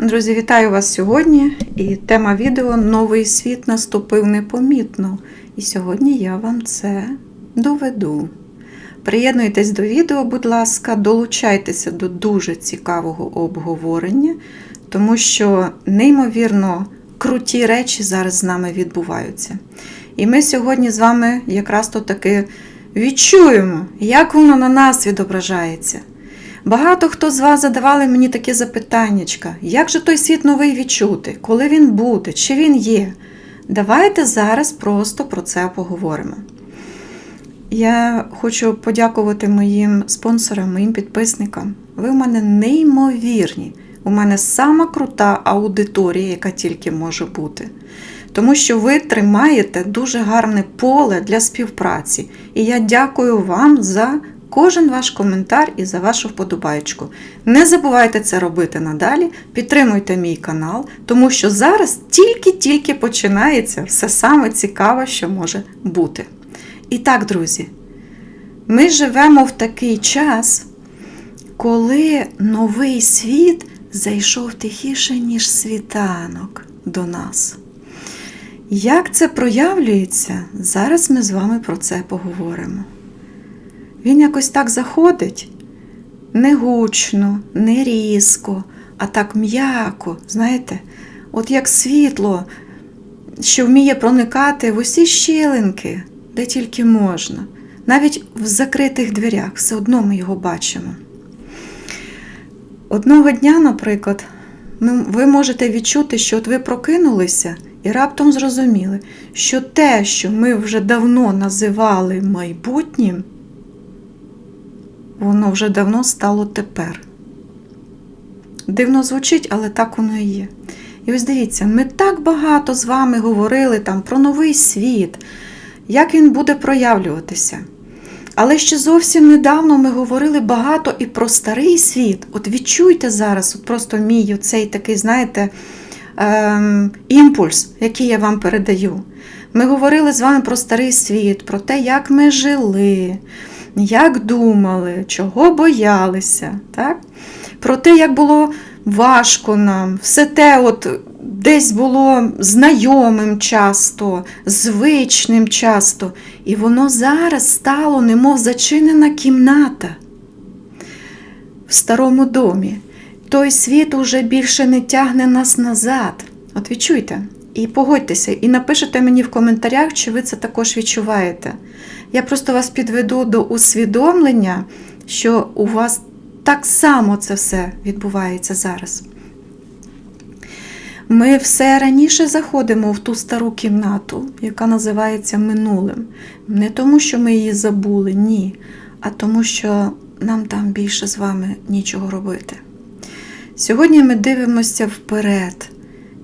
Друзі, вітаю вас сьогодні. І тема відео Новий світ наступив непомітно. І сьогодні я вам це доведу. Приєднуйтесь до відео, будь ласка, долучайтеся до дуже цікавого обговорення, тому що неймовірно круті речі зараз з нами відбуваються. І ми сьогодні з вами якраз то таки відчуємо, як воно на нас відображається. Багато хто з вас задавали мені такі запитаннячка, як же той світ новий відчути, коли він буде, чи він є. Давайте зараз просто про це поговоримо. Я хочу подякувати моїм спонсорам, моїм підписникам. Ви в мене неймовірні. У мене сама крута аудиторія, яка тільки може бути. Тому що ви тримаєте дуже гарне поле для співпраці. І я дякую вам за кожен ваш коментар і за вашу вподобайку. Не забувайте це робити надалі, підтримуйте мій канал, тому що зараз тільки-тільки починається все саме цікаве, що може бути. І так, друзі, ми живемо в такий час, коли новий світ зайшов тихіше, ніж світанок до нас. Як це проявлюється, зараз ми з вами про це поговоримо. Він якось так заходить не гучно, не різко, а так м'яко, знаєте, от як світло, що вміє проникати в усі щілинки, де тільки можна. Навіть в закритих дверях все одно ми його бачимо. Одного дня, наприклад, ви можете відчути, що от ви прокинулися і раптом зрозуміли, що те, що ми вже давно називали майбутнім, воно вже давно стало тепер. Дивно звучить, але так воно і є. І ось дивіться, ми так багато з вами говорили там про новий світ, як він буде проявлюватися. Але ще зовсім недавно ми говорили багато і про старий світ. От відчуйте зараз, от просто мій цей такий, знаєте, ем, імпульс, який я вам передаю. Ми говорили з вами про старий світ, про те, як ми жили, як думали, чого боялися, так? про те, як було важко нам, все те от десь було знайомим часто, звичним часто. І воно зараз стало, немов зачинена кімната в старому домі. Той світ уже більше не тягне нас назад. От відчуйте. І погодьтеся, і напишете мені в коментарях, чи ви це також відчуваєте. Я просто вас підведу до усвідомлення, що у вас так само це все відбувається зараз. Ми все раніше заходимо в ту стару кімнату, яка називається минулим. Не тому, що ми її забули, ні, а тому, що нам там більше з вами нічого робити. Сьогодні ми дивимося вперед,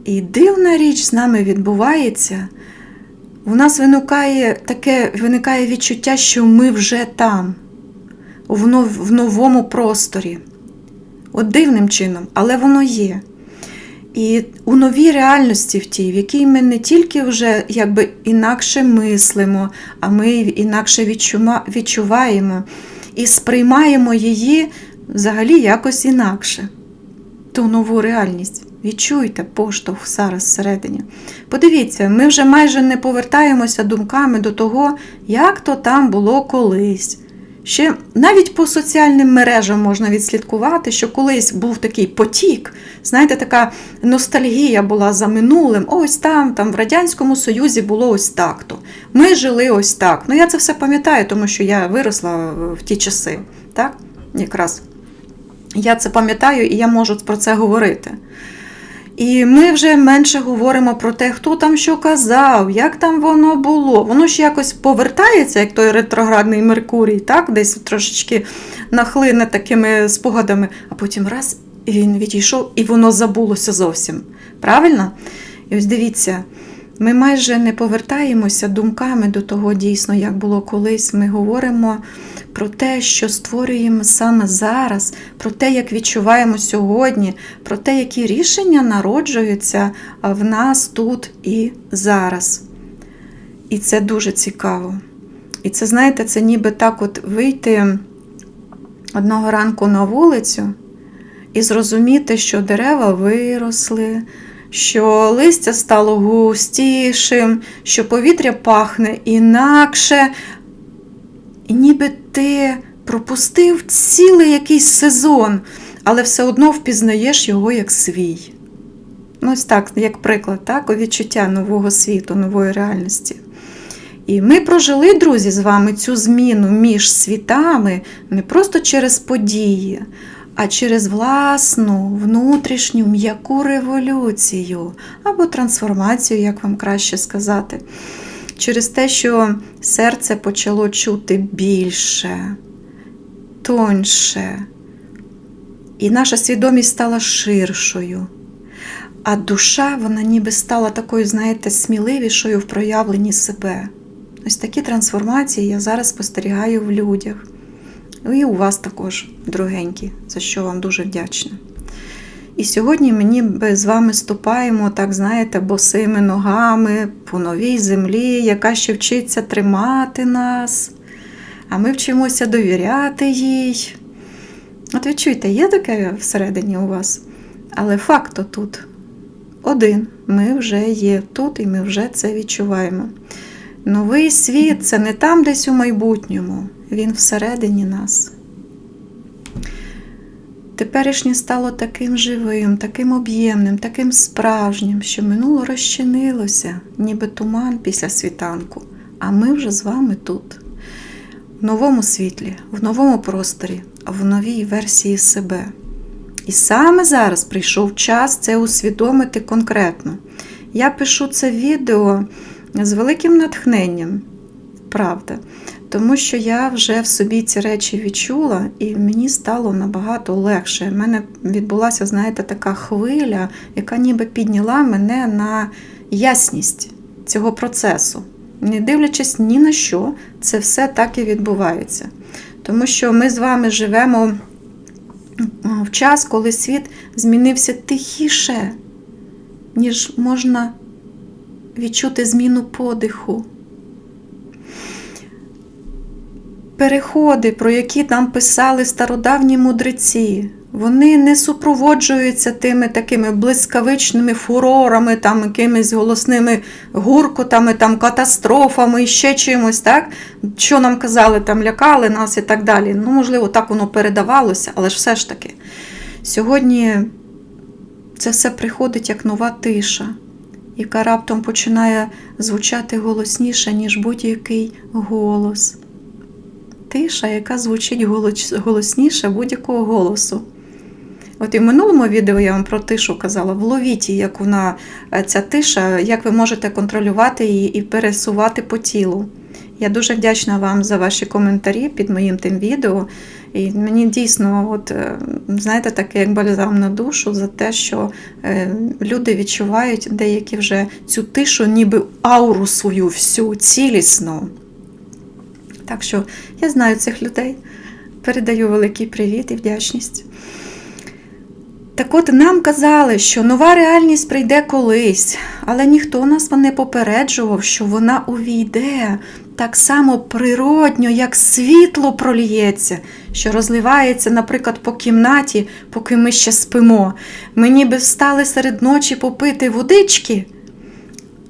і дивна річ з нами відбувається. У нас виникає таке виникає відчуття, що ми вже там, в, нов, в новому просторі. От дивним чином, але воно є. І у новій реальності в тій, в якій ми не тільки вже якби інакше мислимо, а ми інакше відчуваємо і сприймаємо її взагалі якось інакше. Ту нову реальність. Відчуйте поштовх зараз всередині. Подивіться, ми вже майже не повертаємося думками до того, як то там було колись. Ще навіть по соціальним мережам можна відслідкувати, що колись був такий потік, знаєте, така ностальгія була за минулим. Ось там, там в Радянському Союзі було ось так-то. Ми жили ось так. Ну я це все пам'ятаю, тому що я виросла в ті часи. Так? Якраз я це пам'ятаю і я можу про це говорити. І ми вже менше говоримо про те, хто там що казав, як там воно було. Воно ж якось повертається, як той ретроградний Меркурій, так? десь трошечки нахлине такими спогадами, а потім раз і він відійшов, і воно забулося зовсім. Правильно? І ось дивіться, ми майже не повертаємося думками до того дійсно, як було колись. Ми говоримо про те, що створюємо саме зараз, про те, як відчуваємо сьогодні, про те, які рішення народжуються в нас тут і зараз. І це дуже цікаво. І це, знаєте, це ніби так от вийти одного ранку на вулицю і зрозуміти, що дерева виросли, що листя стало густішим, що повітря пахне інакше, ніби ти пропустив цілий якийсь сезон, але все одно впізнаєш його як свій. Ну, ось так, як приклад, так, відчуття нового світу, нової реальності. І ми прожили, друзі, з вами цю зміну між світами не просто через події, а через власну внутрішню м'яку революцію або трансформацію, як вам краще сказати. Через те, що серце почало чути більше, тоньше, і наша свідомість стала ширшою. А душа, вона ніби стала такою, знаєте, сміливішою в проявленні себе. Ось такі трансформації я зараз спостерігаю в людях. І у вас також, дорогенькі, за що вам дуже вдячна. І сьогодні мені ми з вами ступаємо, так знаєте, босими ногами по новій землі, яка ще вчиться тримати нас, а ми вчимося довіряти їй. От відчуйте, є таке всередині у вас, але факт тут один. Ми вже є тут і ми вже це відчуваємо. Новий світ це не там десь у майбутньому, він всередині нас. Теперішнє стало таким живим, таким об'ємним, таким справжнім, що минуло розчинилося, ніби туман після світанку, а ми вже з вами тут, в новому світлі, в новому просторі, в новій версії себе. І саме зараз прийшов час це усвідомити конкретно. Я пишу це відео з великим натхненням, правда. Тому що я вже в собі ці речі відчула, і мені стало набагато легше. У мене відбулася, знаєте, така хвиля, яка ніби підняла мене на ясність цього процесу. Не дивлячись ні на що, це все так і відбувається. Тому що ми з вами живемо в час, коли світ змінився тихіше, ніж можна відчути зміну подиху. Переходи, про які нам писали стародавні мудреці, вони не супроводжуються тими такими блискавичними фурорами, там якимись голосними гуркотами, там катастрофами і ще чимось, так? Що нам казали, там лякали нас і так далі. Ну, можливо, так воно передавалося, але ж все ж таки. Сьогодні це все приходить як нова тиша, яка раптом починає звучати голосніше, ніж будь-який голос тиша, яка звучить голосніше будь-якого голосу. От і в минулому відео я вам про тишу казала, вловіть, як вона, е, ця тиша, як ви можете контролювати її і пересувати по тілу. Я дуже вдячна вам за ваші коментарі під моїм тим відео. І мені дійсно, от, е, знаєте, таке як бальзам на душу за те, що е, люди відчувають деякі вже цю тишу, ніби ауру свою, всю цілісну. Так що я знаю цих людей, передаю великий привіт і вдячність. Так от нам казали, що нова реальність прийде колись, але ніхто нас не попереджував, що вона увійде так само природньо, як світло проліється, що розливається, наприклад, по кімнаті, поки ми ще спимо. Ми ніби встали серед ночі попити водички,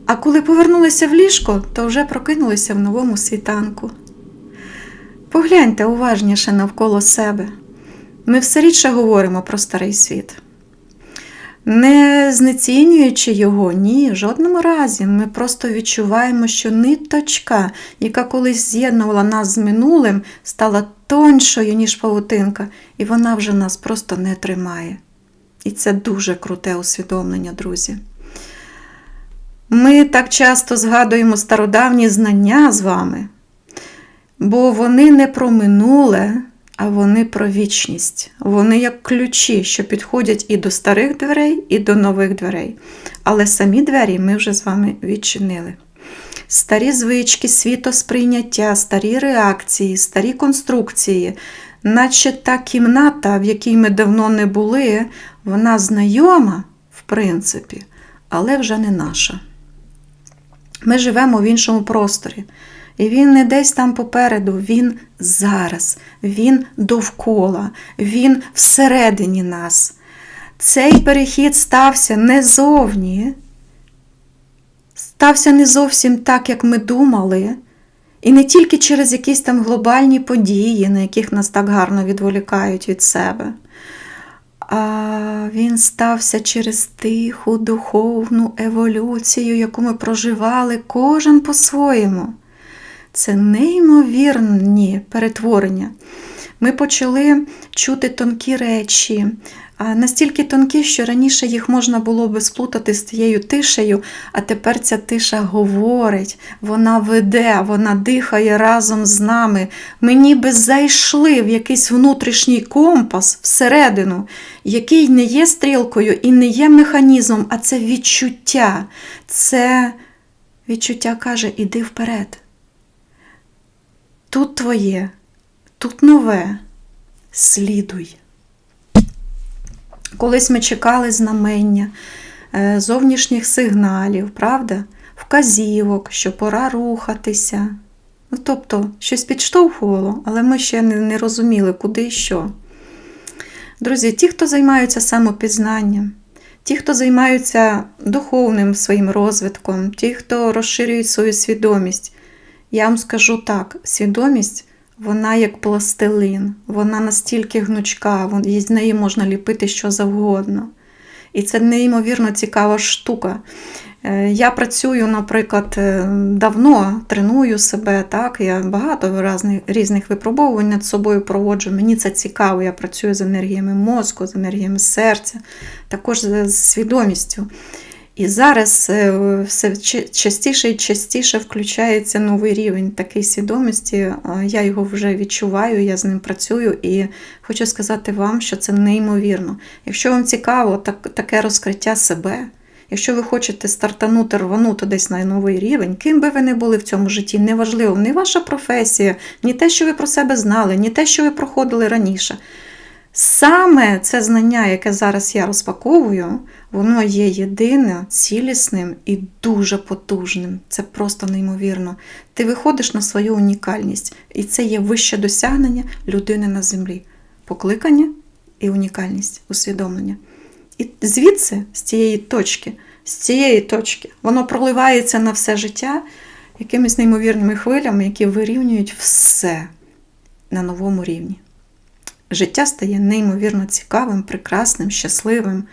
а коли повернулися в ліжко, то вже прокинулися в новому світанку. Погляньте уважніше навколо себе. Ми все рідше говоримо про старий світ. Не знецінюючи його, ні, в жодному разі. Ми просто відчуваємо, що ниточка, яка колись з'єднувала нас з минулим, стала тоншою, ніж павутинка, і вона вже нас просто не тримає. І це дуже круте усвідомлення, друзі. Ми так часто згадуємо стародавні знання з вами. Бо вони не про минуле, а вони про вічність. Вони як ключі, що підходять і до старих дверей, і до нових дверей. Але самі двері ми вже з вами відчинили. Старі звички, світосприйняття, старі реакції, старі конструкції, наче та кімната, в якій ми давно не були, вона знайома, в принципі, але вже не наша. Ми живемо в іншому просторі. І він не десь там попереду, він зараз, він довкола, він всередині нас. Цей перехід стався не зовні, стався не зовсім так, як ми думали, і не тільки через якісь там глобальні події, на яких нас так гарно відволікають від себе. А він стався через тиху духовну еволюцію, яку ми проживали кожен по-своєму. Це неймовірні перетворення. Ми почали чути тонкі речі, настільки тонкі, що раніше їх можна було би сплутати з тією тишею, а тепер ця тиша говорить, вона веде, вона дихає разом з нами. Ми ніби зайшли в якийсь внутрішній компас всередину, який не є стрілкою і не є механізмом, а це відчуття. Це відчуття каже: іди вперед. Тут твоє, тут нове, слідуй. Колись ми чекали знамення, е, зовнішніх сигналів, правда? Вказівок, що пора рухатися. Ну, тобто, щось підштовхувало, але ми ще не, розуміли, куди і що. Друзі, ті, хто займаються самопізнанням, ті, хто займаються духовним своїм розвитком, ті, хто розширюють свою свідомість, я вам скажу так: свідомість вона як пластилин, вона настільки гнучка, з неї можна ліпити що завгодно. І це неймовірно цікава штука. Е, Я працюю, наприклад, е, давно треную себе, так, я багато різних, різних випробовувань над собою проводжу. Мені це цікаво, я працюю з енергіями мозку, з енергіями серця, також з з свідомістю. І зараз е, все частіше і частіше включається новий рівень такої свідомості. Я його вже відчуваю, я з ним працюю і хочу сказати вам, що це неймовірно. Якщо вам цікаво так, таке розкриття себе, якщо ви хочете стартанути, рванути десь на новий рівень, ким би ви не були в цьому житті, неважливо, ні ваша професія, ні те, що ви про себе знали, ні те, що ви проходили раніше. Саме це знання, яке зараз я розпаковую, воно є єдине, цілісним і дуже потужним. Це просто неймовірно. Ти виходиш на свою унікальність, і це є вище досягнення людини на землі. Покликання і унікальність, усвідомлення. І звідси, з цієї точки, з цієї точки, воно проливається на все життя якимись неймовірними хвилями, які вирівнюють все на новому рівні життя стає неймовірно цікавим, прекрасним, щасливим.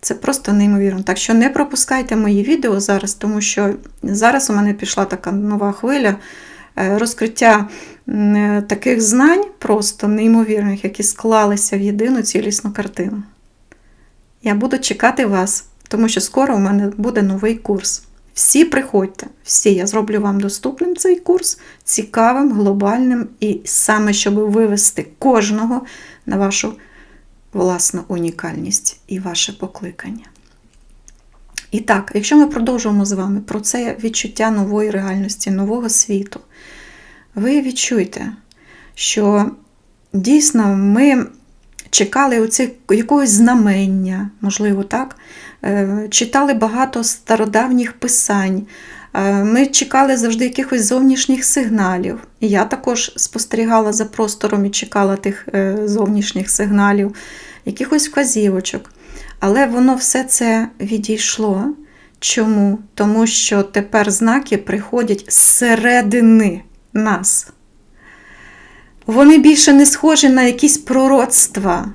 Це просто неймовірно. Так що не пропускайте мої відео зараз, тому що зараз у мене пішла така нова хвиля е, розкриття е, таких знань, просто неймовірних, які склалися в єдину цілісну картину. Я буду чекати вас, тому що скоро у мене буде новий курс. Всі приходьте, всі, я зроблю вам доступним цей курс, цікавим, глобальним і саме, щоб вивести кожного на вашу власну унікальність і ваше покликання. І так, якщо ми продовжуємо з вами про це відчуття нової реальності, нового світу, ви відчуєте, що дійсно ми чекали оцих якогось знамення, можливо, так? Е, Читали багато стародавніх писань. Е, Ми чекали завжди якихось зовнішніх сигналів. І я також спостерігала за простором і чекала тих е, зовнішніх сигналів, якихось вказівочок. Але воно все це відійшло. Чому? Тому що тепер знаки приходять зсередини нас. Вони більше не схожі на якісь пророцтва.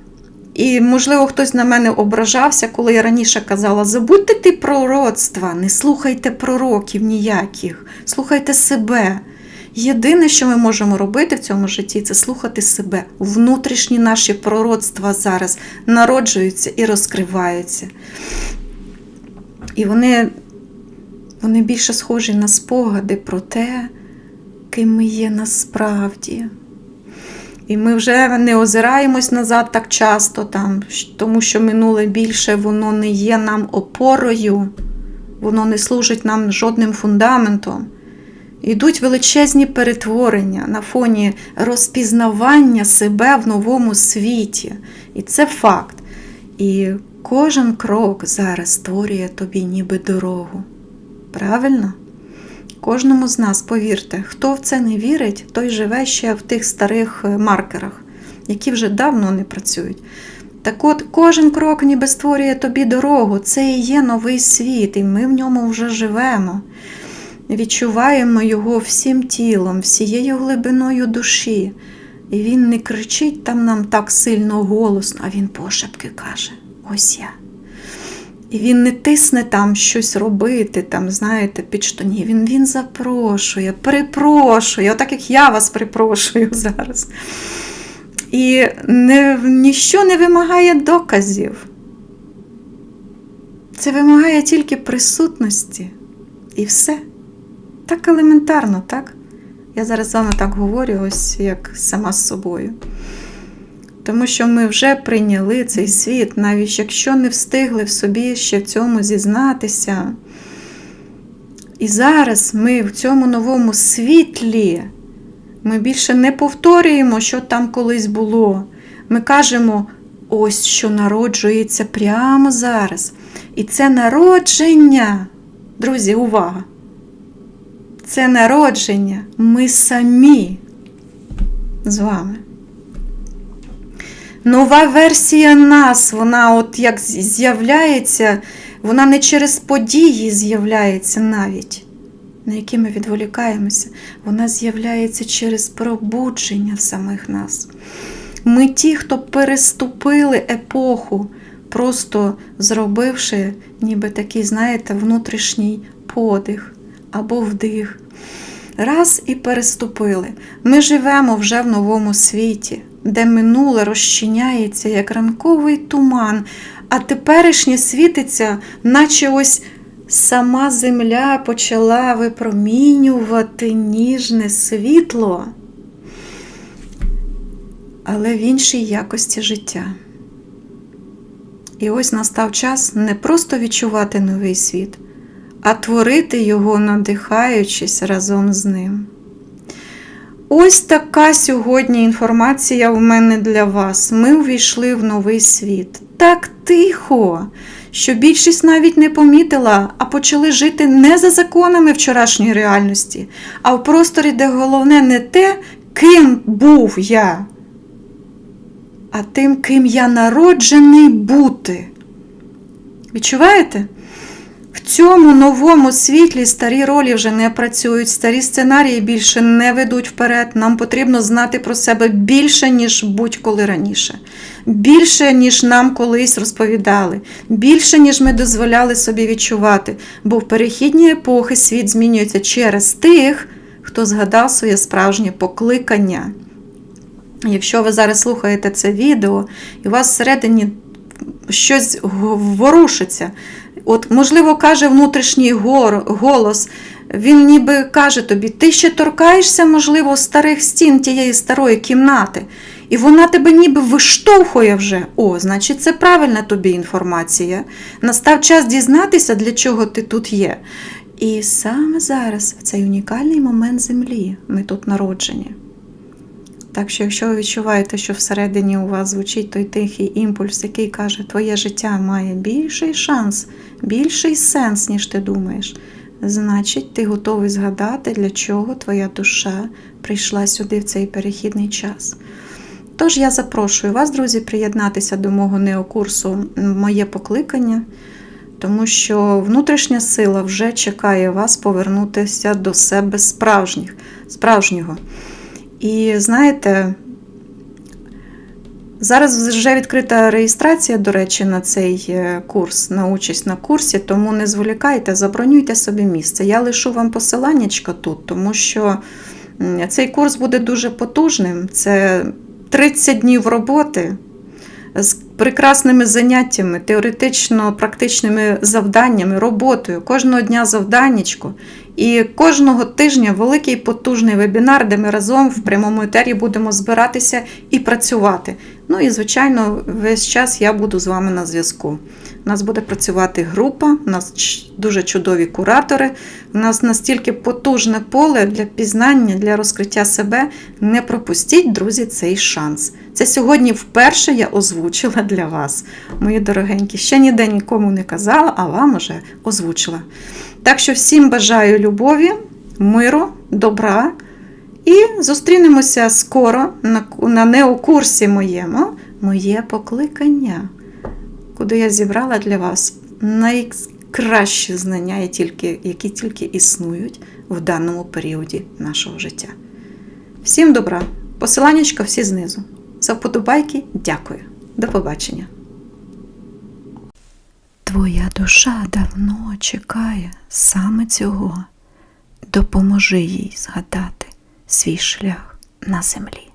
І, можливо, хтось на мене ображався, коли я раніше казала: забудьте ти пророцтва, не слухайте пророків ніяких, слухайте себе. Єдине, що ми можемо робити в цьому житті, це слухати себе. Внутрішні наші пророцтва зараз народжуються і розкриваються. І вони, вони більше схожі на спогади про те, ким ми є насправді. І ми вже не озираємось назад так часто, там, тому що минуле більше воно не є нам опорою, воно не служить нам жодним фундаментом. Йдуть величезні перетворення на фоні розпізнавання себе в новому світі. І це факт. І кожен крок зараз створює тобі ніби дорогу. Правильно? Кожному з нас, повірте, хто в це не вірить, той живе ще в тих старих е, маркерах, які вже давно не працюють. Так от, кожен крок ніби створює тобі дорогу. Це і є новий світ, і ми в ньому вже живемо. Відчуваємо його всім тілом, всією глибиною душі. І він не кричить там нам так сильно голосно, а він пошепки каже: ось я. І він не тисне там щось робити, там, знаєте, під штані. Він, він запрошує, припрошує, отак як я вас припрошую зараз. І не, ніщо не вимагає доказів. Це вимагає тільки присутності. І все. Так елементарно, так? Я зараз з вами так говорю, ось як сама з собою. Тому що ми вже прийняли цей світ, навіть якщо не встигли в собі ще в цьому зізнатися. І зараз ми в цьому новому світлі, ми більше не повторюємо, що там колись було. Ми кажемо, ось що народжується прямо зараз. І це народження, друзі, увага! Це народження. Ми самі з вами. Нова версія нас, вона от як з'являється, вона не через події з'являється навіть, на які ми відволікаємося. Вона з'являється через пробудження в самих нас. Ми ті, хто переступили епоху, просто зробивши ніби такий, знаєте, внутрішній подих або вдих. Раз і переступили. Ми живемо вже в новому світі, де минуле розчиняється як ранковий туман, а теперішнє світиться, наче ось сама земля почала випромінювати ніжне світло, але в іншій якості життя. І ось настав час не просто відчувати новий світ, а творити його, надихаючись разом з ним. Ось така сьогодні інформація в мене для вас. Ми увійшли в новий світ. Так тихо, що більшість навіть не помітила, а почали жити не за законами вчорашньої реальності, а в просторі, де головне не те, ким був я, а тим, ким я народжений бути. Відчуваєте? В цьому новому світлі старі ролі вже не працюють, старі сценарії більше не ведуть вперед. Нам потрібно знати про себе більше, ніж будь-коли раніше, більше, ніж нам колись розповідали, більше, ніж ми дозволяли собі відчувати. Бо в перехідні епохи світ змінюється через тих, хто згадав своє справжнє покликання. Якщо ви зараз слухаєте це відео, і у вас всередині щось ворушиться, От, можливо, каже внутрішній голос, він ніби каже тобі, ти ще торкаєшся, можливо, старих стін тієї старої кімнати, і вона тебе ніби виштовхує вже. О, значить, це правильна тобі інформація. Настав час дізнатися, для чого ти тут є. І саме зараз, в цей унікальний момент землі, ми тут народжені. Так що, якщо ви відчуваєте, що всередині у вас звучить той тихий імпульс, який каже, твоє життя має більший шанс, більший сенс, ніж ти думаєш, значить, ти готовий згадати, для чого твоя душа прийшла сюди в цей перехідний час. Тож я запрошую вас, друзі, приєднатися до мого неокурсу Моє покликання, тому що внутрішня сила вже чекає вас повернутися до себе справжніх, справжнього. І знаєте, зараз вже відкрита реєстрація, до речі, на цей е, курс, на участь на курсі, тому не зволікайте, забронюйте собі місце. Я лишу вам посиланнячко тут, тому що цей курс буде дуже потужним. Це 30 днів роботи з прекрасними заняттями, теоретично-практичними завданнями, роботою, кожного дня завданнячко. І кожного тижня великий потужний вебінар, де ми разом в прямому етері будемо збиратися і працювати. Ну і, звичайно, весь час я буду з вами на зв'язку. У нас буде працювати група, у нас дуже чудові куратори, у нас настільки потужне поле для пізнання, для розкриття себе. Не пропустіть, друзі, цей шанс. Це сьогодні вперше я озвучила для вас, мої дорогенькі. Ще ніде нікому не казала, а вам уже озвучила. Так що всім бажаю любові, миру, добра. І зустрінемося скоро на, неокурсі моєму, моє покликання, куди я зібрала для вас найкращі знання, які тільки, існують в даному періоді нашого життя. Всім добра! Посиланнячка всі знизу. За вподобайки дякую. До побачення. Твоя душа давно чекає саме цього. Допоможи їй згадати свій шлях на землі.